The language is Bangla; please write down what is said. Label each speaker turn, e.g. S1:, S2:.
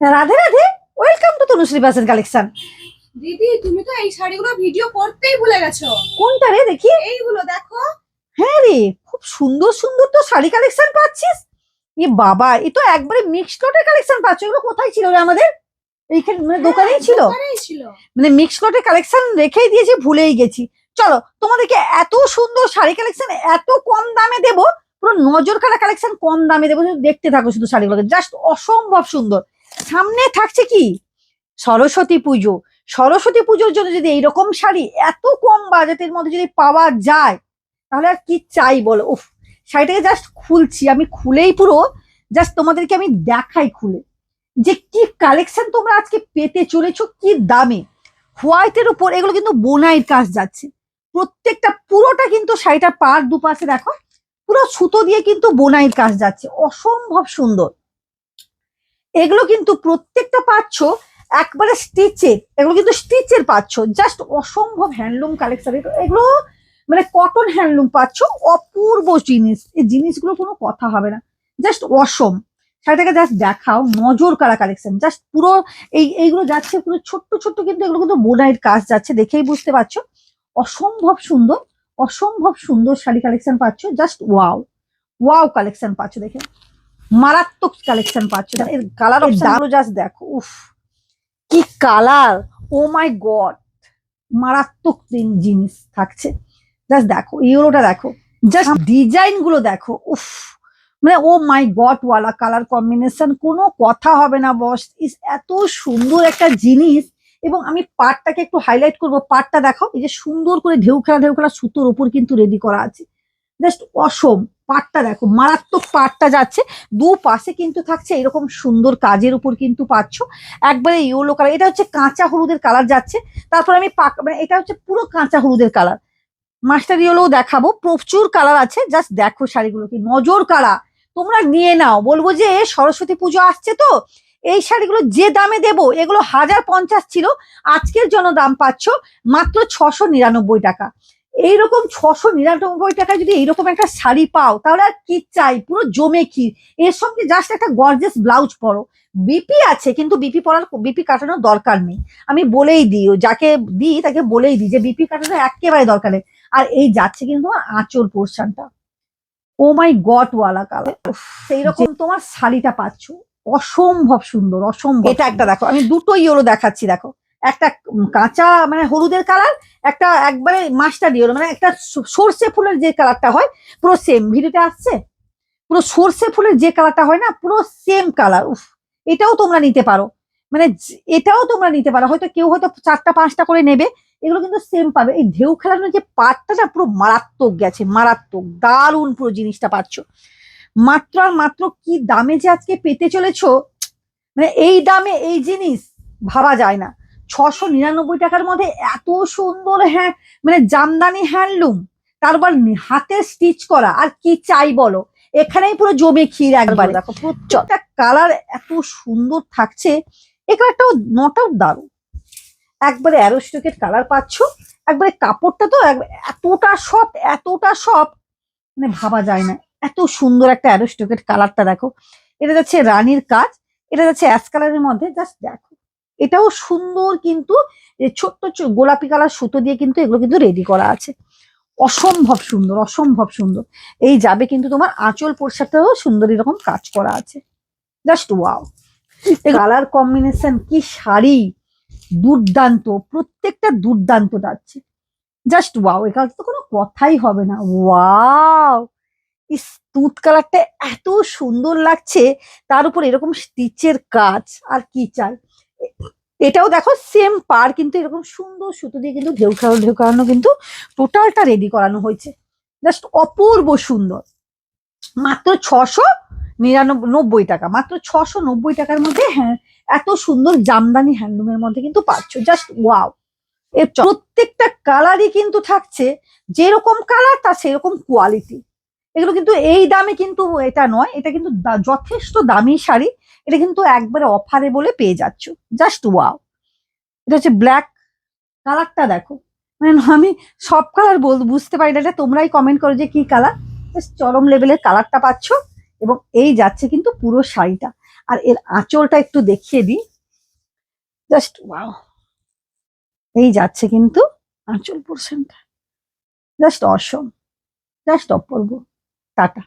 S1: Radhe Radhe welcome to Tanushree fashion collection
S2: দিদি তুমি তো এই শাড়িগুলো ভিডিও করতেই ভুলে গেছো।
S1: কোনটা রে দেখি।
S2: এইগুলো দেখো।
S1: হ্যাঁ রে খুব সুন্দর সুন্দর তো শাড়ি কালেকশন পাচ্ছিস। এ বাবা এ তো একবারে মিক্সড লটের কালেকশন পাচ্ছ। এগুলো কোথায় ছিল রে আমাদের? এইখানে মানে দোকানেই ছিল।
S2: হ্যাঁ, দোকানেই ছিল।
S1: মানে মিক্সড লটের কালেকশন রেখেই দিয়েছি ভুলেই গেছি। চলো তোমাদেরকে এত সুন্দর শাড়ি কালেকশন এত কম দামে দেবো পুরো নজর কাটা কালেকশন কম দামে দেবো। শুধু দেখতে থাকো শুধু শাড়িগুলোকে। জাস্ট অসম্ভব সুন্দর। সামনে থাকছে কি? সরস্বতী পুজো। সরস্বতী পুজোর জন্য যদি এইরকম শাড়ি এত কম বাজেটের মধ্যে যদি পাওয়া যায়, তাহলে আর কি চাই বলো? উফ, শাড়িটাকে জাস্ট খুলছি। আমি খুলেই পুরো জাস্ট তোমাদেরকে আমি দেখাই খুলে। যে কি কালেকশন তোমরা আজকে পেতে চলেছো, কি দামে? হোয়াইটের উপর এগুলো কিন্তু বোনাইয়ের কাজ যাচ্ছে। প্রত্যেকটা পুরোটা কিন্তু শাড়িটা পার দুপাশে দেখো, পুরো সুতো দিয়ে কিন্তু বোনাইয়ের কাজ যাচ্ছে। অসম্ভব সুন্দর। এগুলো কিন্তু প্রত্যেকটা পাচ্ছ একবারে স্টিচের এগুলো কিন্তু স্টিচের পাচ্ছ। জাস্ট অসম্ভব হ্যান্ডলুম কালেকশন এগুলো মানে কটন হ্যান্ডলুম পাচ্ছ, অপূর্ব জিনিস। এই জিনিসগুলো কোনো কথা হবে না। জাস্ট অসম শাড়িটাকে জাস্ট দেখাও, নজর কারা কালেকশন জাস্ট পুরো এই, এইগুলো যাচ্ছে, পুরো ছোট্ট ছোট্ট কিন্তু এগুলো কিন্তু বোনাইয়ের কাজ যাচ্ছে, দেখেই বুঝতে পারছ। অসম্ভব সুন্দর অসম্ভব সুন্দর শাড়ি কালেকশন পাচ্ছ। জাস্ট ওয়াও ওয়াও কালেকশন পাচ্ছ দেখে। মারাত্মক কালেকশন পাচ্ছ। এর কালার দামও জাস্ট দেখো উফ। কি কালার ও মাই গড মারাত্মক জিন- জিনিস থাকছে। জাস্ট দেখো ইউরোটা দেখো। জাস্ট ডিজাইনগুলো দেখো উফ। মানে ও মাই গড ওয়ালা কালার কম্বিনেশন কোনো কথা হবে না বস ইস এত সুন্দর একটা জিনিস। এবং আমি পাটটাকে একটু হাইলাইট করব। পাটটা দেখো এই যে সুন্দর করে ঢেউ খেলা ঢেউ খেলা সুতোর ওপর কিন্তু রেডি করা আছে। জাস্ট অসম পাটটা দেখো, মারাত্মক পাটটা যাচ্ছে দু পাশে কিন্তু থাকছে এরকম সুন্দর কাজের উপর কিন্তু পাচ্ছ। একবারে ইয়েলো কালার এটা হচ্ছে কাঁচা হলুদের কালার যাচ্ছে। তারপর আমি মানে এটা হচ্ছে পুরো কাঁচা হলুদের কালার মাস্টার ইয়েলোও দেখাবো, প্রচুর কালার আছে জাস্ট দেখো শাড়িগুলো কি নজর কাড়া। তোমরা নিয়ে নাও, বলব যে সরস্বতী পুজো আসছে তো, এই শাড়িগুলো যে দামে দেবো, এগুলো হাজার পঞ্চাশ ছিল, আজকের জন্য দাম পাচ্ছ মাত্র ছশো নিরানব্বই টাকা। এইরকম ছশো নিরানব্বই টাকায় যদি এইরকম একটা শাড়ি পাও তাহলে আর কি চাই? পুরো জমে কি? এর সঙ্গে জাস্ট একটা গর্জেস ব্লাউজ পরো। বিপি আছে কিন্তু বিপি পরার বিপি কাটানোর দরকার নেই। আমি বলেই দিই যাকে দিই তাকে বলেই দিই যে বিপি কাটানো একেবারে দরকার নেই। আর এই যাচ্ছে কিন্তু আঁচল পোর্শনটা। ও মাই গড ওয়ালা কালার সেই রকম তোমার শাড়িটা পাচ্ছ। অসম্ভব সুন্দর অসম্ভব এটা একটা দেখো আমি দুটো ইয়েলো দেখাচ্ছি দেখো। একটা কাঁচা মানে হলুদের কালার, একটা একবারে মাস্টার ইয়েলো মানে একটা সর্ষে ফুলের যে কালারটা হয়, পুরো সেম ভিডিওটা আসছে? পুরো সর্ষে ফুলের যে কালারটা হয় না, পুরো সেম কালার। উফ, এটাও তোমরা নিতে পারো। মানে এটাও তোমরা নিতে পারো। হয়তো কেউ হয়তো চারটা, পাঁচটা করে নেবে, এগুলো কিন্তু সেম পাবে। এই ঢেউ খেলানোর যে পাটটা না পুরো মারাত্মক গেছে, মারাত্মক, দারুণ পুরো জিনিসটা পাচ্ছ। মাত্র আর মাত্র কি দামে যে আজকে পেতে চলেছো? মানে এই দামে এই জিনিস ভাবা যায় না। ছশো নিরানব্বই টাকার মধ্যে এত সুন্দর হ্যাঁ মানে জামদানি হ্যান্ডলুম তারপর হাতে স্টিচ করা আর কি চাই বলো? এখানেই পুরো জমে ক্ষীর একবার। দেখো প্রত্যেকটা কালার এত সুন্দর থাকছে এই কালারটাও নটাও দারুণ। একবারে অ্যারোস্টোকেট কালার পাচ্ছ একবারে কাপড়টা তো এতটা সফট এতটা সফট মানে ভাবা যায় না। এত সুন্দর একটা অ্যারোস্টোকেট কালারটা দেখো। এটা যাচ্ছে রানীর কাজ এটা যাচ্ছে অ্যাশ কালারের মধ্যে জাস্ট দেখো। এটাও সুন্দর কিন্তু ছোট্ট গোলাপি কালার সুতো দিয়ে কিন্তু এগুলো কিন্তু রেডি করা আছে। অসম্ভব সুন্দর অসম্ভব সুন্দর। এই যাবে কিন্তু তোমার আঁচল পোশাকটাও সুন্দর এরকম কাজ করা আছে। জাস্ট ওয়াও কালার কম্বিনেশন কি শাড়ি! দুর্দান্ত প্রত্যেকটা দুর্দান্ত যাচ্ছে। জাস্ট ওয়াও এখানে তো কোনো কথাই হবে না। ওয়াও ইস তুঁত কালারটা এত সুন্দর লাগছে তার উপর এরকম স্টিচের কাজ আর কি চাই? এ- এটাও দেখো সেম পার, কিন্তু এরকম সুন্দর সুতো দিয়ে কিন্তু ঢেউ খেলানো ঢেউ খেলানো কিন্তু টোটালটা রেডি করানো হয়েছে। জাস্ট অপূর্ব সুন্দর। মাত্র ছশো নিরানব্বই নব্বই টাকা, মাত্র ছশো নব্বই টাকার মধ্যে হ্যাঁ এত সুন্দর জামদানি হ্যান্ডলুমের মধ্যে কিন্তু পাচ্ছ। জাস্ট ওয়াও এর প্রত্যেকটা কালারই কিন্তু থাকছে, যেরকম কালার তার সেরকম কোয়ালিটি এগুলো কিন্তু এই দামে কিন্তু এটা নয়, এটা কিন্তু যথেষ্ট দামি শাড়ি। এটা কিন্তু একবারে অফারে বলে পেয়ে যাচ্ছ। জাস্ট ওয়াও এটা হচ্ছে ব্ল্যাক কালারটা দেখো। মানে আমি সব কালার বল, বুঝতে পারি না, এটা তোমরাই কমেন্ট করো যে কি কালার চরম লেভেলের কালারটা পাচ্ছ এবং এই যাচ্ছে কিন্তু পুরো শাড়িটা। আর এর আঁচলটা একটু দেখিয়ে দিই। জাস্ট ওয়াও এই যাচ্ছে কিন্তু আঁচল পোর্শনটা জাস্ট অসম জাস্ট অপূর্ব। টাটা।